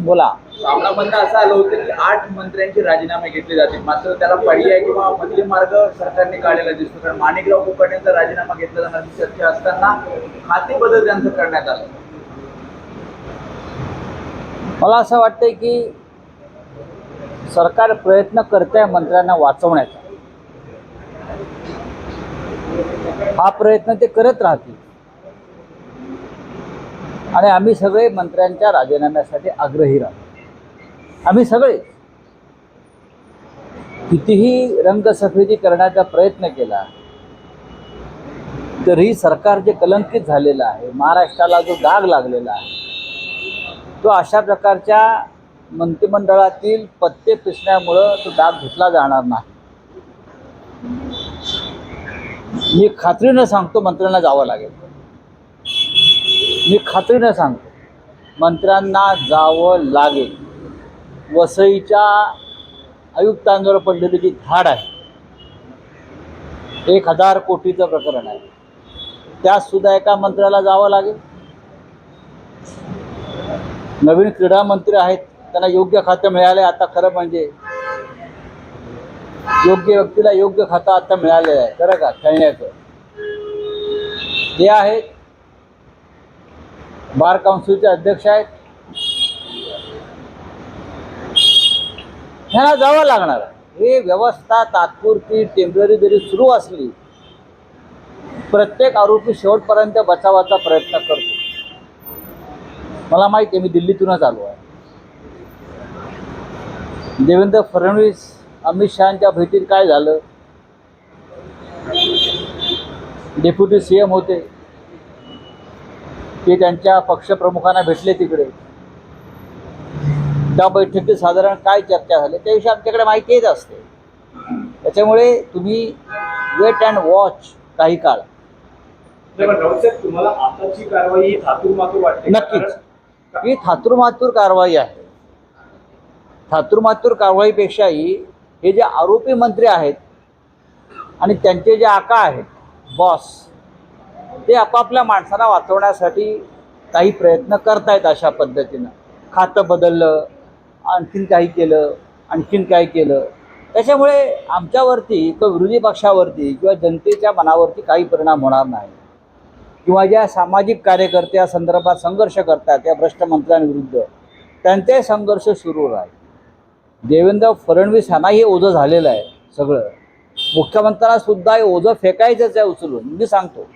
बोला. सामनामध्ये असं आलं होतं की आठ मंत्र्यांचे राजीनामे घेतले जातील. मात्र त्याला पर्याय किंवा मधले मार्ग सरकारने काढलेला दिसतो कारण माणिकराव कुलकर्णींचा राजीनामा घेतला जाणार चर्चा असताना खाते बदल त्यांचं करण्यात आलं. मला असं वाटतंय की सरकार प्रयत्न करत आहे मंत्र्यांना वाचवण्याचा. हा प्रयत्न ते करत राहतील. आणि आम्ही सगळे मंत्र्यांच्या राजीनाम्यासाठी आग्रही राहतो. आम्ही सगळे कितीही रंगसफेदी करण्याचा प्रयत्न केला तरीही सरकार जे कलंकित झालेलं आहे महाराष्ट्राला जो डाग लागलेला आहे तो अशा प्रकारच्या मंत्रिमंडळातील पत्ते पिसण्यामुळं तो डाग घेतला जाणार नाही. मी खात्रीनं सांगतो मंत्र्यांना जावं लागेल. मी खात्रीनं सांगतो. मंत्र्यांना जावं लागेल. वसईच्या आयुक्तांवर पडलेली जी धाड आहे एक हजार कोटीचं प्रकरण आहे. त्यात सुद्धा एका मंत्र्याला जावं लागेल. नवीन क्रीडा मंत्री आहेत त्यांना योग्य खातं मिळालं आता खरं म्हणजे योग्य व्यक्तीला योग्य खातं आता मिळालेलं आहे. खरं का? खेळण्याचं. ते आहेत बार काउन्सिलचे अध्यक्ष आहेत. ह्यांना जावं लागणार. आहे हे व्यवस्था तात्पुरती टेंपररी जरी सुरू असली प्रत्येक आरोपी शेवटपर्यंत बचावाचा प्रयत्न करतो. मला माहिती आहे मी दिल्लीतूनच आलो आहे. देवेंद्र फडणवीस अमित शहाच्या भेटीत काय झालं? डेप्युटी सी एम होते. ते त्यांच्या पक्षप्रमुखांना भेटले तिकडे. त्या बैठकीत साधारण काय चर्चा झाली? त्याविषयी आमच्याकडे माहिती येत असते. त्याच्यामुळे तुम्ही वेट अँड वॉच काही काळ. तुम्हाला आताची कारवाई वाटते? नक्कीच. ही थातुरमातूर कारवाई आहे. थातुरमातूर कारवाईपेक्षाही हे जे आरोपी मंत्री आहेत आणि त्यांचे जे आका आहेत बॉस ते आपापल्या माणसांना वाचवण्यासाठी काही प्रयत्न करतायत अशा पद्धतीनं. खातं बदललं आणखीन काही केलं आणखीन काय केलं. त्याच्यामुळे आमच्यावरती किंवा विरोधी पक्षावरती किंवा जनतेच्या मनावरती काही परिणाम होणार नाही. किंवा ज्या सामाजिक कार्यकर्त्या संदर्भात संघर्ष करतात त्या भ्रष्टमंत्र्यांविरुद्ध त्यांचे संघर्ष सुरू राहील. देवेंद्र फडणवीस यांनाही ओझं झालेलं आहे सगळं. मुख्यमंत्र्यांना सुद्धा हे ओझं फेकायचंच आहे उचलून. मी सांगतो.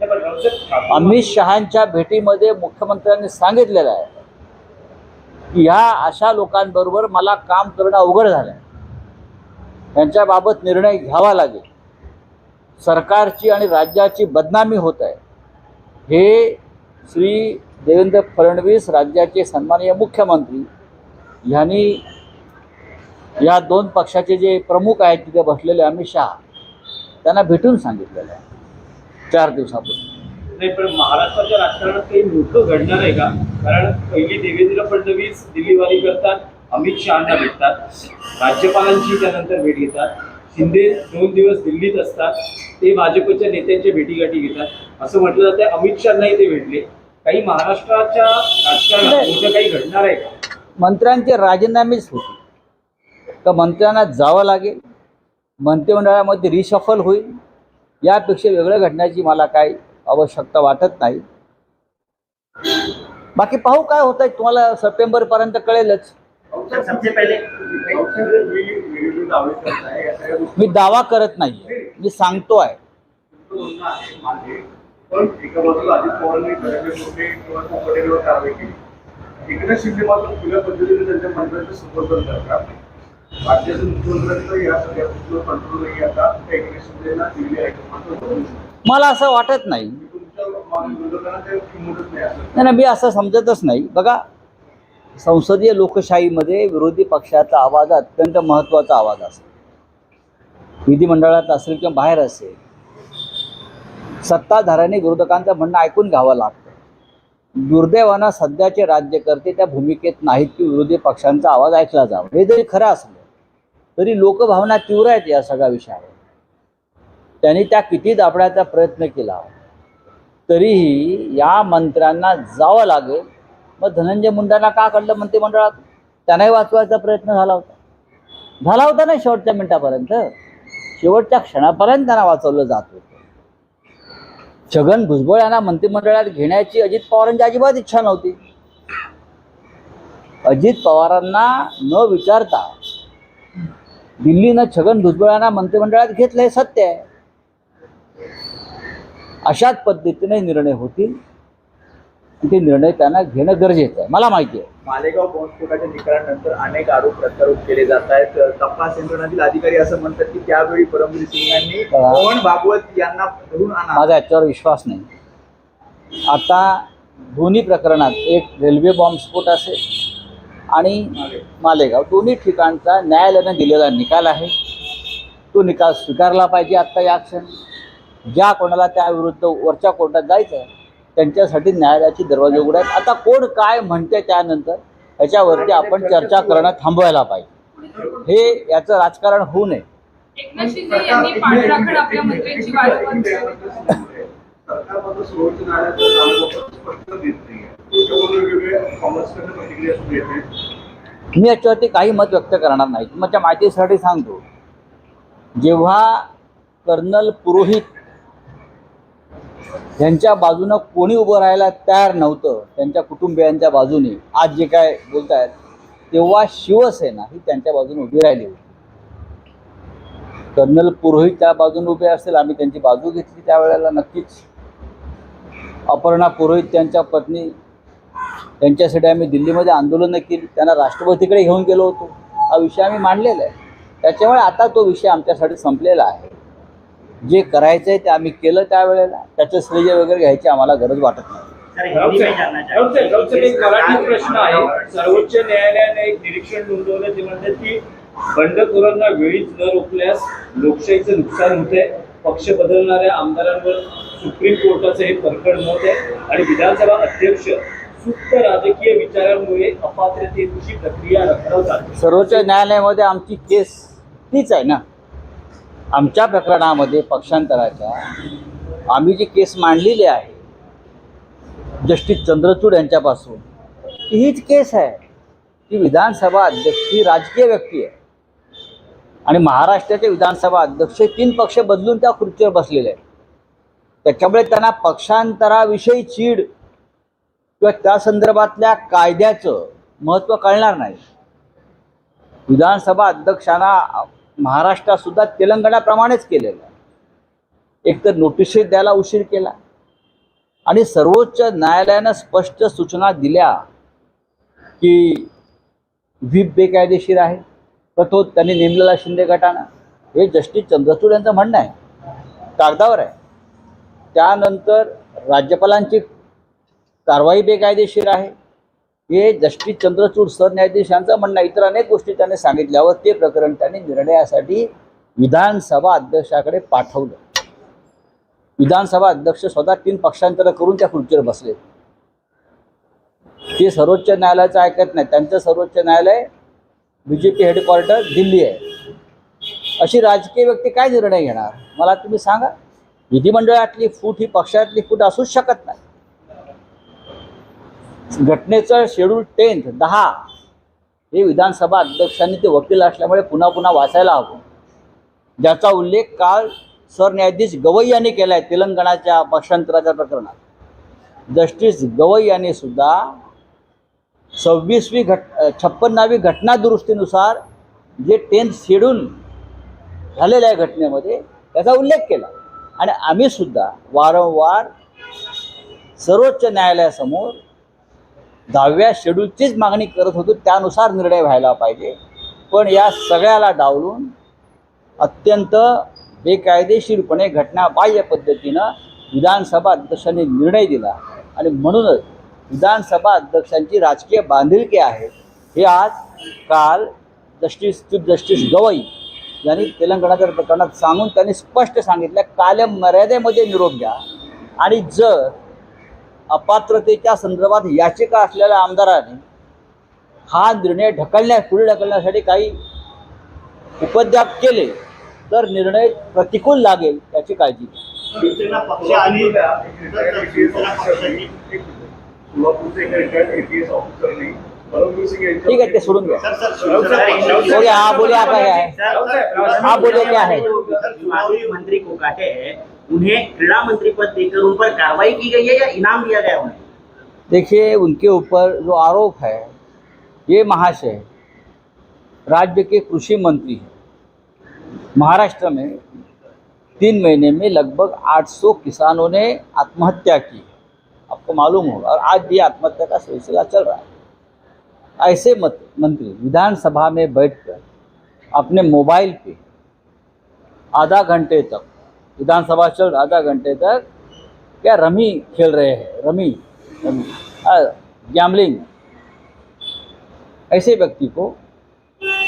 अमित शहांच्या भेटीमध्ये मुख्यमंत्र्यांनी सांगितलेलं आहे की ह्या अशा लोकांबरोबर मला काम करणं अवघड झालं आहे त्यांच्याबाबत निर्णय घ्यावा लागेल. सरकारची आणि राज्याची बदनामी होत आहे. हे श्री देवेंद्र फडणवीस राज्याचे सन्माननीय मुख्यमंत्री ह्यांनी या दोन पक्षाचे जे प्रमुख आहेत तिथे बसलेले अमित शहा त्यांना भेटून सांगितलेलं आहे. चार दिवसापूर्वी. नाही पण महाराष्ट्राच्या राजकारणात काही मोठं घडणार आहे का? कारण पहिली देवेंद्र फडणवीस दिल्लीवारी करतात अमित शहाना भेटतात राज्यपालांची त्यानंतर भेट घेतात शिंदे दोन दिवस दिल्लीत असतात ते भाजपच्या नेत्यांच्या भेटीगाठी घेतात. असं म्हटलं जातं अमित शहानाही ते भेटले. काही महाराष्ट्राच्या राजकारणात. मोठं काही घडणार आहे का? मंत्र्यांचे राजीनामेच होते तर मंत्र्यांना जावं लागेल. मंत्रिमंडळामध्ये रिशफल होईल. यापेक्षा वेगळं घडण्याची मला काही आवश्यकता वाटत नाही. बाकी पाहू काय होत आहे तुम्हाला सप्टेंबरपर्यंत कळेलच. मी दावा करत नाही मी सांगतो आहे शिंदे मला असं वाटत नाही नाही, मी असं समजतच नाही. बघा संसदीय लोकशाहीमध्ये विरोधी पक्षाचा आवाज अत्यंत महत्त्वाचा आवाज असतो. विधिमंडळात असेल किंवा बाहेर असेल सत्ताधाऱ्यांनी विरोधकांचं म्हणणं ऐकून घ्यावं लागतं. दुर्दैवानं सध्याचे राज्यकर्ते त्या भूमिकेत नाहीत की विरोधी पक्षांचा आवाज ऐकला जावा. हे जरी खरं असलं तरी लोकभावना तीव्र आहेत या सगळ्या विषयावर. त्यांनी त्या किती दाबण्याचा प्रयत्न केला. तरीही या मंत्र्यांना जावं लागेल. मग धनंजय मुंडांना का काढलं मंत्रिमंडळात? त्यांनाही वाचवायचा प्रयत्न झाला होता. झाला होता ना शेवटच्या मिनिटापर्यंत? शेवटच्या क्षणापर्यंत त्यांना वाचवलं जात होतं. छगन भुजबळ यांना मंत्रिमंडळात घेण्याची अजित पवारांची अजिबात इच्छा नव्हती. अजित पवारांना न विचारता दिल्लीनं छगन भुजबळ यांना मंत्रिमंडळात घेतलं हे सत्य आहे. अशाच पद्धतीने निर्णय होतील. ते निर्णय त्यांना घेणं गरजेचं आहे. मला माहिती आहे. मालेगाव बॉम्बस्फोटाच्या निकालानंतर अनेक आरोप प्रत्यारोप केले जात आहेत. तपास यंत्रणातील अधिकारी असं म्हणतात की त्यावेळी परमवीर सिंग यांनी हा. मोहन भागवत यांना धरून आणा. माझा याच्यावर विश्वास नाही. आता दोन्ही प्रकरणात एक रेल्वे बॉम्बस्फोट असेल आणि मालेगाव. दोन्ही ठिकाणचा न्यायालयानं दिलेला निकाल आहे. तो निकाल स्वीकारला पाहिजे आत्ता या क्षणी. ज्या कोणाला त्याविरुद्ध वरच्या कोर्टात जायचं आहे त्यांच्यासाठी न्यायालयाची दरवाजे उघडे आहेत. आता कोण काय म्हणते त्यानंतर ह्याच्यावरती आपण चर्चा करणं थांबवायला पाहिजे. हे याचं राजकारण होऊ नये. एकनाथ शिंदे यांनी पाठराखण आपल्या मी याच्यावरती काही मत व्यक्त करणार नाही माझ्या माहितीसाठी सांगतो. जेव्हा कर्नल पुरोहित यांच्या बाजूनं कोणी उभं राहायला तयार नव्हतं त्यांच्या कुटुंबियांच्या बाजूने आज जे काय बोलतायत तेव्हा शिवसेना ही त्यांच्या बाजूने उभी राहिली होती. कर्नल पुरोहित त्या बाजूने उभे असेल आम्ही त्यांची बाजू घेतली त्यावेळेला नक्कीच. अपर्णा पुरोहित त्यांच्या पत्नी त्यांच्यासाठी आम्ही दिल्लीमध्ये आंदोलनं केली. त्यांना राष्ट्रपतीकडे घेऊन गेलो होतो. हा विषय आम्ही मांडलेला आहे. त्याच्यामुळे आता तो विषय आमच्यासाठी संपलेला आहे. जे करायचं आहे ते आम्ही केलं त्यावेळेला. त्याचं श्रेय वगैरे घ्यायची आम्हाला गरज वाटत नाही. प्रश्न आहे. सर्वोच्च न्यायालयाने एक निरीक्षण नोंदवलं. ते म्हणतात की बंडखोरांना वेळीच न रोखल्यास लोकशाहीचं नुकसान होते. पक्ष बदलणाऱ्या आमदारांवर सुप्रीम कोर्टाचं हे परखड मत आहे आणि विधानसभा अध्यक्ष सुप्त राजकीय विचारांमुळे अपात्रतेची प्रक्रिया रखडवतात. सर्वोच्च न्यायालयामध्ये आमची केस तीच आहे ना. आमच्या प्रकरणामध्ये पक्षांतराच्या आम्ही जी केस मांडलेली आहे जस्टिस चंद्रचूड यांच्यापासून ती हीच केस आहे. ती विधानसभा अध्यक्ष ही राजकीय व्यक्ती आहे. आणि महाराष्ट्राचे विधानसभा अध्यक्ष तीन पक्ष बदलून त्या खुर्चीवर बसलेले आहेत. त्याच्यामुळे त्यांना पक्षांतराविषयी चीड किंवा त्या संदर्भातल्या कायद्याचं महत्त्व कळणार नाही. विधानसभा अध्यक्षांना महाराष्ट्रात सुद्धा तेलंगणाप्रमाणेच केलेलं आहे. एकतर नोटिसेस द्यायला उशीर केला. आणि सर्वोच्च न्यायालयानं स्पष्ट सूचना दिल्या की व्हीप बेकायदेशीर आहे. तर तो त्यांनी नेमलेला शिंदे गटानं. हे जस्टिस चंद्रचूड यांचं म्हणणं आहे. कागदावर आहे. त्यानंतर राज्यपालांची कारवाई बेकायदेशीर आहे. हे जस्टिस चंद्रचूड सरन्यायाधीश यांचं म्हणणं इतर अनेक गोष्टी त्यांनी सांगितल्यावर ते प्रकरण त्यांनी निर्णयासाठी विधानसभा अध्यक्षाकडे पाठवलं. विधानसभा अध्यक्ष स्वतः तीन पक्षांतर करून त्या खुर्चीवर बसले. ते सर्वोच्च न्यायालयाचं ऐकत नाही त्यांचं सर्वोच्च न्यायालय B J P headquarter Delhi आहे. अशी राजकीय व्यक्ती काय निर्णय घेणार? मला तुम्ही सांगा. विधिमंडळातली फूट ही पक्षातली फूट असूच शकत नाही. घटनेचं शेड्यूल टेन्थ दहा हे विधानसभा अध्यक्षांनी ते वकील असल्यामुळे पुन्हा पुन्हा वाचायला हवं. ज्याचा उल्लेख काल सरन्यायाधीश गवई यांनी केला आहे तेलंगणाच्या पक्षांतराच्या प्रकरणात. जस्टिस गवई यांनी सुद्धा सव्वीसवी घट छप्पन्नावी घटना दुरुस्तीनुसार जे टेन्थ शेड्यूल झालेलं आहे घटनेमध्ये त्याचा उल्लेख केला. आणि आम्ही सुद्धा वारंवार सर्वोच्च न्यायालयासमोर दहाव्या शेड्यूलचीच मागणी करत होतो त्यानुसार निर्णय व्हायला पाहिजे. पण या सगळ्याला डावलून अत्यंत बेकायदेशीरपणे घटनाबाह्य पद्धतीनं विधानसभा अध्यक्षांनी निर्णय दिला. आणि म्हणूनच विधानसभा अध्यक्षांची राजकीय बांधिलकी आहे. हे आज काल जस्टिस चीफ जस्टिस गवई यांनी तेलंगणाच्या प्रकरणात सांगून त्यांनी स्पष्ट सांगितलं कायम मर्यादेमध्ये निरोप घ्या. आणि जर अपात्रतेच्या संदर्भात याचिका असलेल्या आमदारांनी हा निर्णय ढकलण्या पुढे ढकलण्यासाठी काही उपद्याप केले तर निर्णय प्रतिकूल लागेल याची काळजी घ्या. ठीक है ते सोडून द्या. सर सर शिवसेना हो बोलिए आपका क्या है हाँ, बोलिए क्या है? मंत्री को काटे हैं उन्हें क्रीड़ा मंत्री पद देकर उन पर कार्रवाई की गई है या इनाम दिया गया उन्हें? देखिए, उनके ऊपर जो आरोप है, ये महाशय, राज्य के कृषि मंत्री हैं। महाराष्ट्र में तीन महीने में लगभग 800 किसानों ने आत्महत्या की आपको मालूम होगा, और आज भी आत्महत्या का सिलसिला चल रहा है। ऐसे मत, मंत्री विधानसभा में बैठकर अपने मोबाइल पे आधा घंटे तक विधानसभा चल रहा आधा घंटे तक। क्या रमी खेल रहे हैं? Rummy rummy. गैमलिंग ऐसे व्यक्ति को,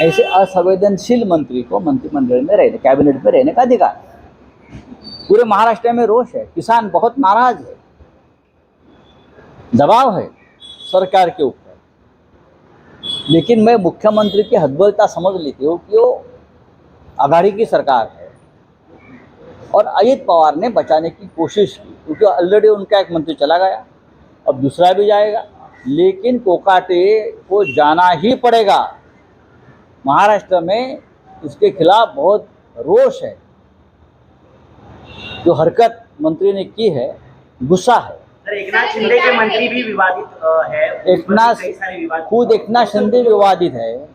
ऐसे असंवेदनशील मंत्री को मंत्रिमंडल में रहने कैबिनेट में रहने का अधिकार। पूरे महाराष्ट्र में रोष है। किसान बहुत नाराज़ है। दबाव है सरकार के ऊपर। लेकिन मैं मुख्यमंत्री की हदबलता समझ लेती हूँ कि वो आघाड़ी की सरकार और अजित पवार ने बचाने की कोशिश की क्योंकि ऑलरेडी उनका एक मंत्री चला गया अब दूसरा भी जाएगा। लेकिन कोकाटे को जाना ही पड़ेगा। महाराष्ट्र में इसके खिलाफ बहुत रोष है। जो हरकत मंत्री ने की है गुस्सा है। एकनाथ शिंदे के मंत्री भी विवादित है। एकनाथ खुद एकनाथ शिंदे विवादित है।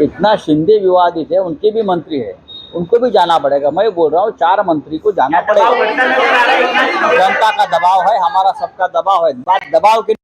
एकनाथ शिंदे विवादित है उनके भी मंत्री है। उनको भी जाना पड़ेगा। मैं बोल रहा हूँ चार मंत्री को जाना पड़ेगा। जनता का दबाव है हमारा सबका दबाव है। बात दबाव के